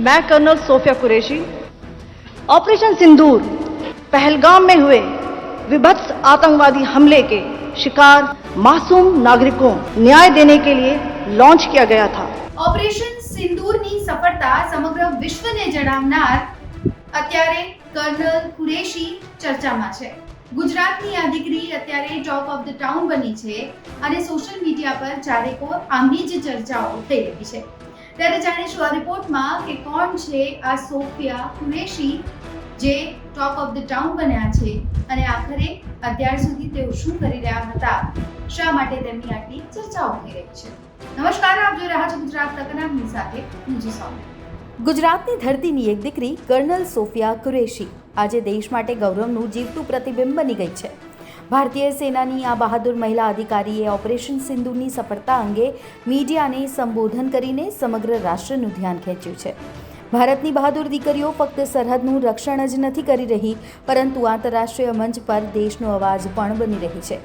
मैं colonel Sophia Qureshi operation Sindoor Pahalgam में हुए विभत्स आतंकवादी हमले के शिकार मासूम नागरिकों न्याय देने के लिए लॉन्च किया गया था ઓપરેશન સિંદૂરની સફળતા સમગ્ર વિશ્વને જણાવનાર અત્યારે કર્નલ કુરેશી ચર્ચામાં છે ગુજરાતની આ દીકરી અત્યારે ટોપ ઓફ ધ ટાઉન બની છે અને સોશિયલ મીડિયા પર ચારેકોર આમની જ ચર્ચાઓ થઈ રહી છે ત્યારે જાણીશું આ રિપોર્ટમાં કે કોણ છે આ સોફિયા કુરેશી, જે ટોપ ઓફ ધ ટાઉન બન્યા છે અને આખરે અત્યાર સુધી તેઓ શું કરી રહ્યા હતા? શા માટે તેમની આટલી ચર્ચાઓ થઈ રહી છે? નમસ્કાર, આપ જોઈ રહ્યા છો ગુજરાત તકનામની સાથે હું જી ગુજરાતની ધરતીની એક દીકરી કર્નલ સોફિયા કુરેશી. આજે દેશ માટે ગૌરવનું જીવતું પ્રતિબિંબ બની ગઈ છે. ભારતીય સેનાની આ બહાદુર મહિલા અધિકારીએ ઓપરેશન સિંધુની સફળતા અંગે મીડિયાને સંબોધન કરીને સમગ્ર રાષ્ટ્રનું ધ્યાન ખેંચ્યું છે. ભારતની બહાદુર દીકરીઓ ફક્ત સરહદનું રક્ષણ જ નથી કરી રહી, પરંતુ આંતરરાષ્ટ્રીય મંચ પર દેશનો અવાજ પણ બની રહી છે.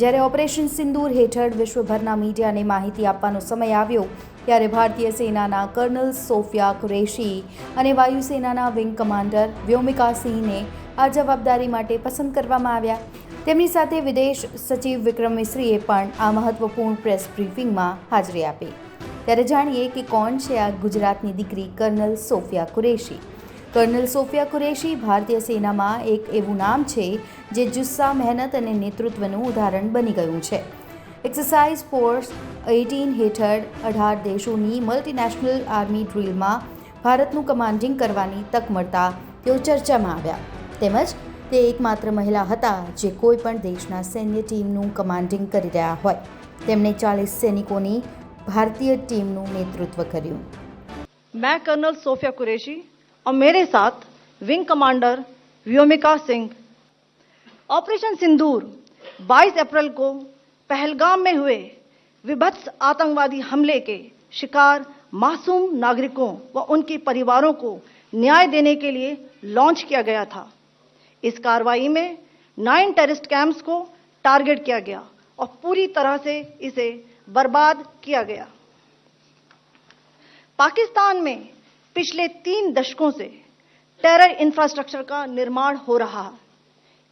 જ્યારે ઓપરેશન સિંદૂર હેઠળ વિશ્વભરના મીડિયાને માહિતી આપવાનો સમય આવ્યો, ત્યારે ભારતીય સેનાના કર્નલ સોફિયા કુરેશી અને વાયુસેનાના વિંગ કમાન્ડર વ્યોમિકા સિંહને આ જવાબદારી માટે પસંદ કરવામાં આવ્યા. તેમની સાથે વિદેશ સચિવ વિક્રમ મિશ્રીએ પણ આ મહત્વપૂર્ણ પ્રેસ બ્રીફિંગમાં હાજરી આપી. ત્યારે જાણીએ કે કોણ છે આ ગુજરાતની દીકરી colonel Sofia Qureshi? Colonel Sofia Qureshi ભારતીય સેનામાં એક એવું નામ છે જે જુસ્સા, મહેનત અને નેતૃત્વનું ઉદાહરણ બની ગયું છે. એક્સરસાઇઝ ફોર્સ એઇટીન હેઠળ અઢાર દેશોની મલ્ટીનેશનલ આર્મી ડ્રીલમાં ભારતનું કમાન્ડિંગ કરવાની તક મળતા તેઓ ચર્ચામાં આવ્યા. તેમજ તે એકમાત્ર મહિલા હતા જે કોઈ પણ દેશના સૈન્ય ટીમનું કમાન્ડિંગ કરી રહ્યા હોય તેમણે ચાલીસ સૈનિકોની ભારતીય ટીમનું નેતૃત્વ કર્યું मैं कर्नल सोफिया कुरैशी और मेरे साथ wing commander Vyomika Singh operation Sindoor 22 अप्रैल को पहलगाम में हुए विभत्स आतंकवादी हमले के शिकार मासूम नागरिकों व उनके परिवारों को न्याय देने के लिए लॉन्च किया गया था इस कार्रवाई में नाइन टेररिस्ट कैंप्स को टारगेट किया गया और पूरी तरह से इसे बर्बाद किया गया। पाकिस्तान में पिछले तीन दशकों से टेरर इंफ्रास्ट्रक्चर का निर्माण हो रहा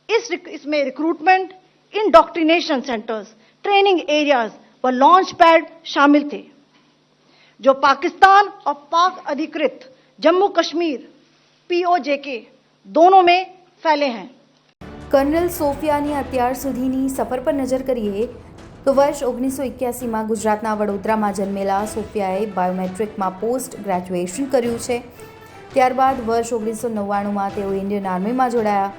इस इसमें recruitment indoctrination centres training areas व लॉन्च पैड शामिल थे, जो पाकिस्तान और पाक अधिकृत जम्मू कश्मीर पीओजेके दोनों में फैले हैं કર્નલ સોફિયાની અત્યાર સુધીની સફર પર નજર કરીએ તો વર્ષ ઓગણીસો એક્યાસીમાં ગુજરાતના વડોદરામાં જન્મેલા સોફિયાએ બાયોમેટ્રિકમાં પોસ્ટ ગ્રેજ્યુએશન કર્યું છે ત્યારબાદ વર્ષ ઓગણીસો નવ્વાણુંમાં તેઓ ઇન્ડિયન આર્મીમાં જોડાયા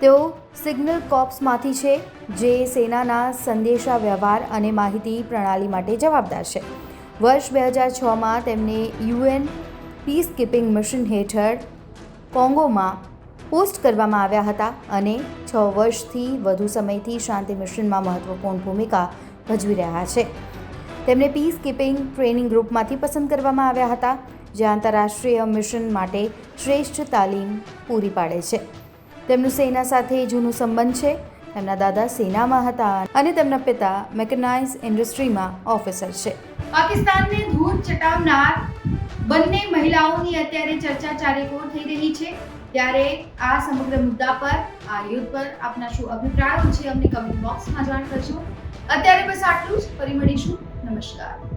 તેઓ સિગ્નલ કોપ્સમાંથી છે જે સેનાના સંદેશા વ્યવહાર અને માહિતી પ્રણાલી માટે જવાબદાર છે વર્ષ બે હજાર છમાં તેમને યુએન પીસ કીપિંગ મિશન હેઠળ કોંગોમાં પોસ્ટ કરવામાં આવ્યા હતા અને છ વર્ષથી વધુ સમયથી શાંતિ મિશનમાં મહત્વપૂર્ણ ભૂમિકા ભજવી રહ્યા છે. તેમને પીસ કીપિંગ ટ્રેનિંગ ગ્રુપમાંથી પસંદ કરવામાં આવ્યા હતા, જે આંતરરાષ્ટ્રીય મિશન માટે શ્રેષ્ઠ તાલીમ પૂરી પાડે છે. તેમનું સેના સાથે જૂનું સંબંધ છે. તેમના દાદા સેનામાં હતા અને તેમના પિતા મેકેનાઇઝ ઇન્ડસ્ટ્રીમાં ઓફિસર છે. પાકિસ્તાનને ધૂળ ચટાવનાર બંને મહિલાઓની અત્યારે ચર્ચા ચારેકોર થઈ રહી છે. ત્યારે આ સમગ્ર મુદ્દા પર, આ યુદ્ધ પર આપના શું અભિપ્રાયો છે, અમને કમેન્ટ બોક્સમાં જાણ કરજો. અત્યારે બસ આટલું જ. ફરી મળીશું. નમસ્કાર.